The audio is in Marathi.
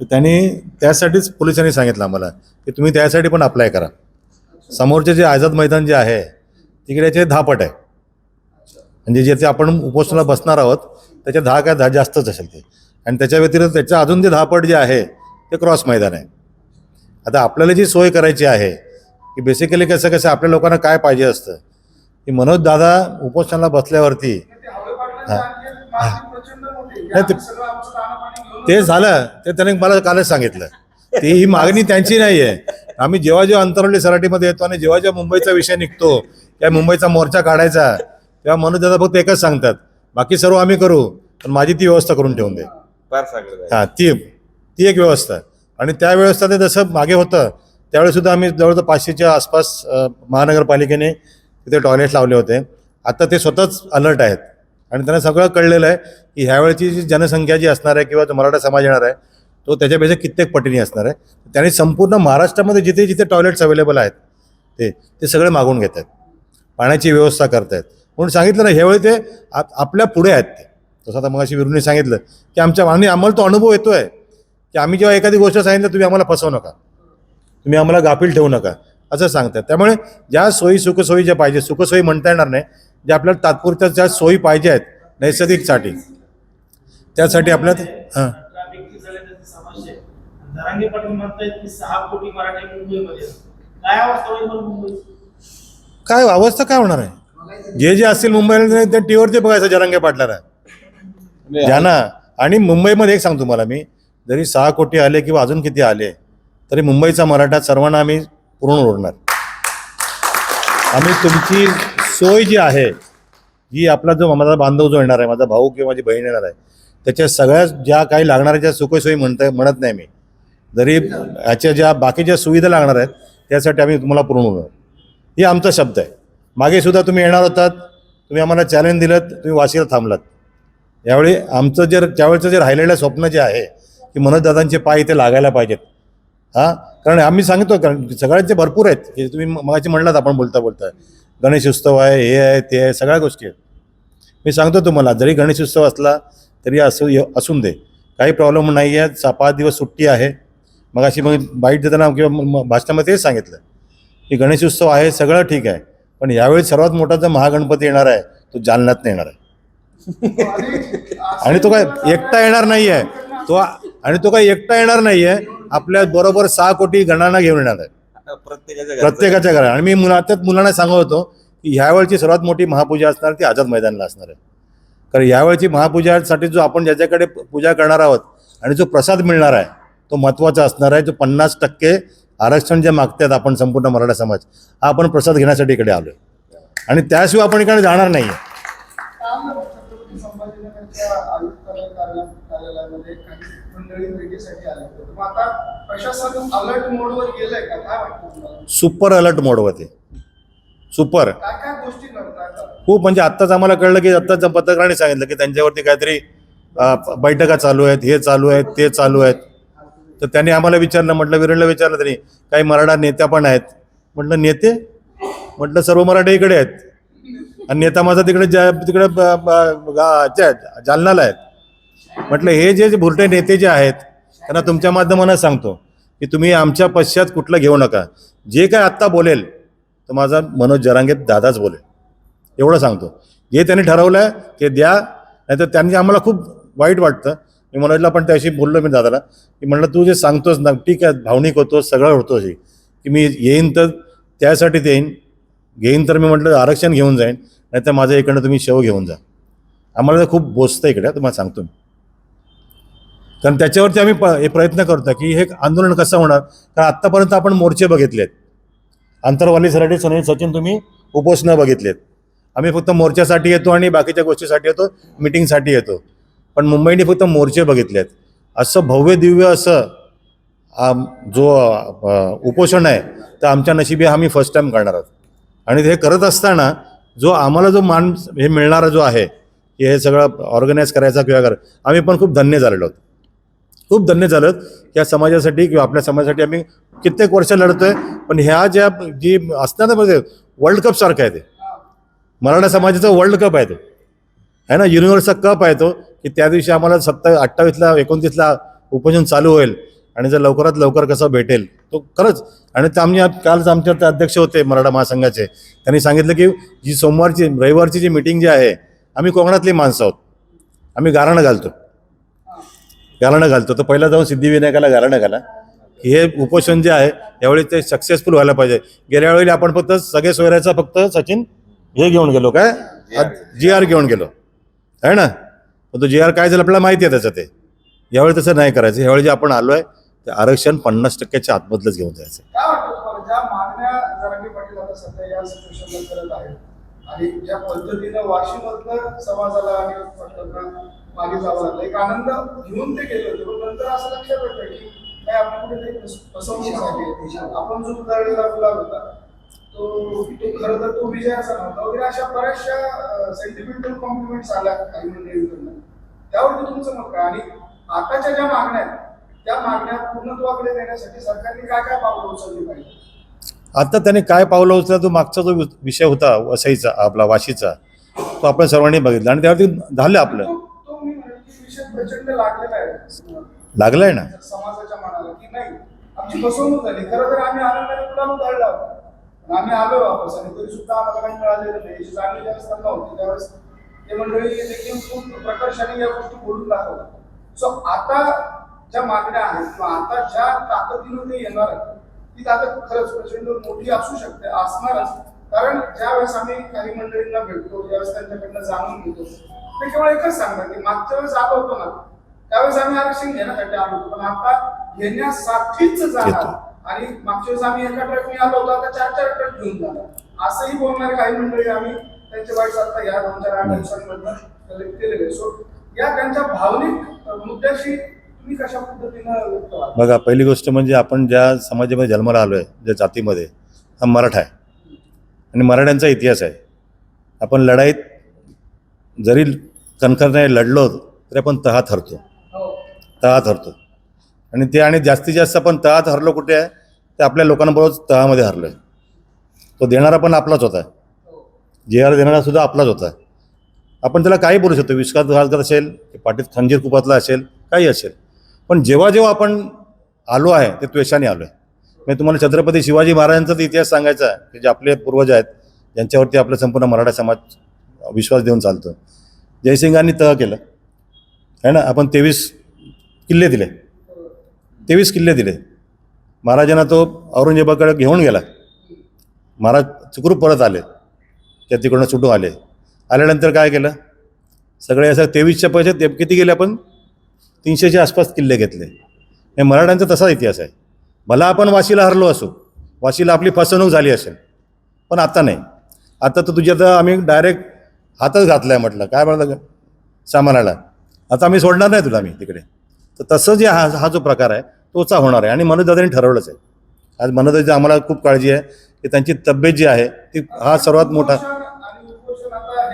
तर त्यांनी त्यासाठीच पोलिसांनी सांगितलं आम्हाला की तुम्ही त्यासाठी पण अप्लाय करा. समोरचे जे आझाद मैदान जे आहे तिकडे याचे दहा पट आहे. म्हणजे जे आपण उपोषणाला बसणार आहोत त्याच्या दहा काय दहा जास्तच असेल ते. आणि त्याच्या व्यतिरिक्त त्याच्या अजून जे दहा पट जे आहे ते क्रॉस मैदान आहे. आता आपल्याला जी सोय करायची आहे की बेसिकली कसं कसं आपल्या लोकांना काय पाहिजे असतं की मनोज दादा उपोषणाला बसल्यावरती हां. नाही, ते- ते झालं ते त्याने मला कालच सांगितलं. ती ही मागणी त्यांची नाही आहे आम्ही जेव्हा जेव्हा अंतरवली सराटीमध्ये येतो आणि जेव्हा जेव्हा मुंबईचा विषय निघतो त्या मुंबईचा मोर्चा काढायचा तेव्हा मनोज दादा फक्त एकच सांगतात बाकी सर्व आम्ही करू पण माझी ती व्यवस्था करून ठेवून दे. हां ती ती एक व्यवस्था आणि त्या व्यवस्था ते जसं मागे होतं त्यावेळेस सुद्धा आम्ही जवळजवळ पाचशेच्या आसपास महानगरपालिकेने तिथे टॉयलेट लावले होते. आता ते स्वतःच अलर्ट आहेत. आणि त्यांना सगळं कळलेलं आहे की ह्यावेळची जी जनसंख्या जी असणार आहे किंवा जो मराठा समाज येणार आहे तो त्याच्यापेक्षा कित्येक पटीने असणार आहे. त्यांनी संपूर्ण महाराष्ट्रामध्ये जिथे जिथे टॉयलेट्स अवेलेबल आहेत ते ते सगळे मागून घेत आहेत. पाण्याची व्यवस्था करतायत म्हणून सांगितलं ना ह्यावेळी ते आपल्या पुढे आहेत ते. तसं आता मगाशी विरुणी सांगितलं की आमच्या आणि आम्हाला तो अनुभव येतो आहे की आम्ही जेव्हा एखादी गोष्ट सांगितलं तुम्ही आम्हाला फसवू नका. तुम्ही आम्हाला गाफील ठेवू नका असं सांगतात. त्यामुळे ज्या सोयी सुखसोयी ज्या पाहिजे सुखसोयी म्हणता येणार नाही ज्या आपल्याला तात्पुरत्या ज्या सोयी पाहिजे आहेत नैसर्गिकसाठी. त्यासाठी हां. असतात. काय अवस्था काय अवस्था काय होणार आहे? जे जे असतील मुंबईला ते टीव्हीवरती बघायचं जरांगे पाटलाला. ज्यांना आणि मुंबईमध्ये एक सांगतो तुम्हाला मी जरी सहा कोटी आले किंवा अजून किती आले तरी मुंबईचा मराठा सर्वांना आम्ही पूर्ण ओढणार. आम्ही तुमची सोय जी आहे जी आपला जो माझा बांधव जो येणार आहे माझा भाऊ किंवा माझी बहीण येणार आहे त्याच्या सगळ्या ज्या काही लागणाऱ्या ज्या सुखसोयी म्हणता म्हणत नाही मी. जरी ह्याच्या ज्या बाकीच्या सुविधा लागणार आहेत त्यासाठी आम्ही तुम्हाला पूर्ण होणार. हे आमचा शब्द आहे. मागे सुद्धा तुम्ही येणार होतात तुम्ही आम्हाला चॅलेंज दिलं तुम्ही वाशीला थांबलात. यावेळी आमचं जे त्यावेळचं जे राहिलेलं स्वप्न जे आहे की मनोजदादांचे पाय इथे लागायला पाहिजेत. हां? कारण आम्ही सांगतो कारण सगळ्यांचे भरपूर आहेत हे तुम्ही मगाशी म्हणलात आपण बोलता बोलता गणेश उत्सव आहे हे आहे ते आहे सगळ्या गोष्टी आहेत. मी सांगतो तुम्हाला जरी गणेश उत्सव असला तरी असू असून दे. काही प्रॉब्लेम नाही आहे सा पाच दिवस सुट्टी आहे. मग अशी मग बाईट देताना किंवा म- भाषणामध्ये तेच सांगितलं की गणेश उत्सव आहे सगळं ठीक आहे. पण यावेळी सर्वात मोठा जो महागणपती येणार आहे तो जालन्यात येणार आहे. आणि तो काय एकटा येणार नाही आहे तो आणि तो काय एकटा येणार नाही आहे आपल्या बरोबर सहा कोटी गणांना घेऊन येणार आहे. प्रत्येकाच्या घरात. आणि मी मुला त्यात मुलांना सांगत होतो की ह्यावेळची सर्वात मोठी महापूजा असणार ती आझाद मैदानला असणार आहे. कारण यावेळची महापूजासाठी जो आपण ज्याच्याकडे पूजा करणार आहोत आणि जो प्रसाद मिळणार आहे तो महत्त्वाचा असणार आहे जो पन्नास टक्के आरक्षण जे मागतात आपण संपूर्ण मराठा समाज हा आपण प्रसाद घेण्यासाठी इकडे आलो आणि त्याशिवाय आपण इकडे जाणार नाही आहे संभाजीनगरच्या कार्यालयामध्ये काही मंडळी भेटीसाठी आले होते. मग आता प्रशासन अलर्ट मोडवर गेलंय का? काय वाटतं तुम्हाला? सुपर अलर्ट मोडवरती सुपर काय काय गोष्टी घडतात खूप म्हणजे आत्ताच आम्हाला कळलं की आत्ताच पत्रकारांनी सांगितलं की त्यांच्यावरती काहीतरी अ, बैठका चालू आहेत हे चालू आहेत ते चालू आहेत. तर त्यांनी आम्हाला विचारलं म्हटलं विरणला विचारलं तरी काही मराठा नेत्या पण आहेत. म्हटलं नेते? म्हटलं सर्व मराठे इकडे आहेत. आणि नेता माझा तिकडे जा तिकडे ब- ब- गा- च्या- जालन्याला आहेत. म्हटलं हे जे जे भुरटे नेते जे आहेत त्यांना तुमच्या माध्यमानं सांगतो की तुम्ही आमच्या पश्चात कुठलं घेऊ नका. जे काय आत्ता बोलेल तर माझा मनोज जरांगेत दादाच बोलेल. एवढं सांगतो. जे त्यांनी ठरवलं आहे ते द्या. नाहीतर त्यांनी आम्हाला खूप वाईट वाटतं. मी मनोजला पण त्याशी बोललो मी दादाला की म्हणलं तू जे सांगतोस ना ठीक आहे भावनिक होतोस सगळं होतोस हे. की मी येईन तर त्यासाठी येईन. घेईन तर मी म्हटलं आरक्षण घेऊन जाईन. नाहीतर माझ्या इकडनं तुम्ही शेव घेऊन जा. आम्हाला तर खूप बोचतं इकडे तुम्हाला सांगतो मी. कारण त्याच्यावरती आम्ही प हे प्रयत्न करतो की हे आंदोलन कसं होणार? कारण आत्तापर्यंत आपण मोर्चे बघितलेत. आंतरवालीसाठी सनी सचिन तुम्ही उपोषणं बघितलेत. आम्ही फक्त मोर्चासाठी येतो आणि बाकीच्या गोष्टीसाठी येतो मिटिंगसाठी येतो. पण मुंबईने फक्त मोर्चे बघितलेत. असं भव्य दिव्य असं आम- जो उपोषण आहे तर आमच्या नशिबी आम्ही फर्स्ट टाईम करणार आहोत. आणि हे करत असताना जो आम्हाला जो मान हे मिळणारा जो आहे की हे सगळं ऑर्गनाईज करायचा किंवा कर आम्ही पण खूप धन्य झालेलो आहोत. खूप धन्य झालं या समाजासाठी किंवा आपल्या समाजासाठी. आम्ही कित्येक वर्ष लढतोय पण ह्या ज्या जी असतात ना म्हणजे वर्ल्ड कप सारखं आहे ते. मराठा समाजाचा वर्ल्ड कप आहे तो. आहे ना? युनिव्हर्सचा कप आहे तो की त्या दिवशी आम्हाला सत्ता अठ्ठावीसला एकोणतीसला उपोजन चालू होईल आणि जर लवकरात लवकर कसं भेटेल तो खरंच. आणि ते आम्ही आज- कालच आमच्या ते अध्यक्ष होते मराठा महासंघाचे. त्यांनी सांगितलं की जी सोमवारची रविवारची जी मिटिंग जी आहे आम्ही कोकणातली माणसं आहोत. आम्ही गारणं घालतो. गारणं घालतो. तर पहिला जाऊन सिद्धिविनायकाला गारणं घाला. की हे उपोषण जे आहे यावेळी ते सक्सेसफुल व्हायला पाहिजे. गेल्या वेळी आपण फक्त सगळे सोयऱ्याचा फक्त सचिन हे घेऊन गेलो काय? जी आर घेऊन गेलो. आहे ना? पण तो जी आर काय झालं आपल्याला माहिती आहे त्याचं ते. यावेळी तसं नाही करायचं. यावेळी जे आपण आलो आहे ते आरक्षण पन्नास टक्क्याच्या आतमधलंच घेऊन जायचं. या आणि ज्या पद्धतीनं वाशीमधलं समाजाला आणि मागे जावं लागलं. एक आनंद घेऊन ते गेले होते पण नंतर असं लक्षात येतं की काय आपण कुठे फस- फसवणूक आपण जो उदाहरणीला गुलाब होता तो तो खरं तर तो विजयाचा नव्हता. वगैरे अशा बऱ्याचशा सेंटिमेंटल कॉम्प्लिमेंट्स आल्या काही मंडळींकडनं. त्यावरती तुमचं मत काय? आणि आताच्या ज्या मागण्या आहेत त्या मागण्या पूर्णत्वाकडे नेण्यासाठी सरकारने काय काय पावलं उचलली पाहिजे आता त्याने काय पावलं उचलला तो मागचा जो विषय होता वसईचा आपला वाशीचा तो आपण सर्वांनी बघितला. आणि त्यावरती झालं आपलं. तो आहे लागलंय ना सो आता ज्या मागण्या आहेत किंवा आता ज्या ताकदीनं ते येणार आहेत ती ताकद खरंच प्रचंड मोठी असू शकते असणारच. कारण ज्यावेळेस आम्ही काही मंडळींना भेटतो ज्यावेळेस त्यांच्याकडनं जाणून घेतो ते केवळ एकच सांगतात की मागच्या वेळेस आलो होतो ना. त्यावेळेस आम्ही आरक्षण घेण्यासाठी आलो होतो पण आता घेण्यासाठीच जाणार. आणि मागच्या वेळेस आम्ही एका ट्रकने आलो होतो आता चार चार ट्रक घेऊन जाणार असंही बोलणारे काही मंडळी आम्ही त्यांचे वाईट आता या दोन चार आठ दिवसांमधनं कलेक्ट केलेले. सो या त्यांच्या भावनिक मुद्द्याशी बघा पहिली गोष्ट म्हणजे आपण ज्या समाजामध्ये जन्माला आलो आहे ज्या जातीमध्ये हा मराठा आहे. आणि मराठ्यांचा इतिहास आहे. आपण लढाईत जरी कणखरने लढलो तरी आपण तहात हरतो तहात हरतो आणि ते आणि जास्तीत जास्त आपण तहात हरलो कुठे आहे ते आपल्या लोकांबरोबर तहामध्ये हरलो आहे तो देणारा पण आपलाच होता. जे आर देणारा सुद्धा आपलाच होता. आपण त्याला काही बोलू शकतो. विश्वासघातकर असेल की पाटीत खंजीर कुपातला असेल काही असेल. पण जेव्हा जेव्हा आपण आलो आहे ते त्वेषाने आलो आहे मी तुम्हाला छत्रपती शिवाजी महाराजांचाच इतिहास सांगायचा आहे की जे आपले पूर्वज आहेत ज्यांच्यावरती आपलं संपूर्ण मराठा समाज विश्वास देऊन चालतो जयसिंगांनी तह केलं. आहे ना? आपण तेवीस किल्ले दिले. तेवीस किल्ले दिले. महाराजांना तो औरंगजेबाकडे घेऊन गेला. महाराज चुकरूप परत आले. त्या तिकडनं सुटून आले. आल्यानंतर काय केलं? सगळे असं तेवीसच्या पैसे ते किती गेले आपण? तीनशेच्या आसपास किल्ले घेतले. हे मराठ्यांचा तसा इतिहास आहे. भला आपण वाशीला हरलो असू वाशीला आपली फसवणूक झाली असेल पण आता नाही. आता तर तुझ्या तर आम्ही डायरेक्ट हातच घातला आहे म्हटलं. काय म्हणलं सामानाला. आता आम्ही सोडणार नाही तुला आम्ही तिकडे. तर तसं जे हा हा जो प्रकार आहे तोचा होणार आहे. आणि मनोजदादांनी ठरवलंच आहे. आज मनोजदाची आम्हाला खूप काळजी आहे की त्यांची तब्येत जी आहे ती हा सर्वात मोठा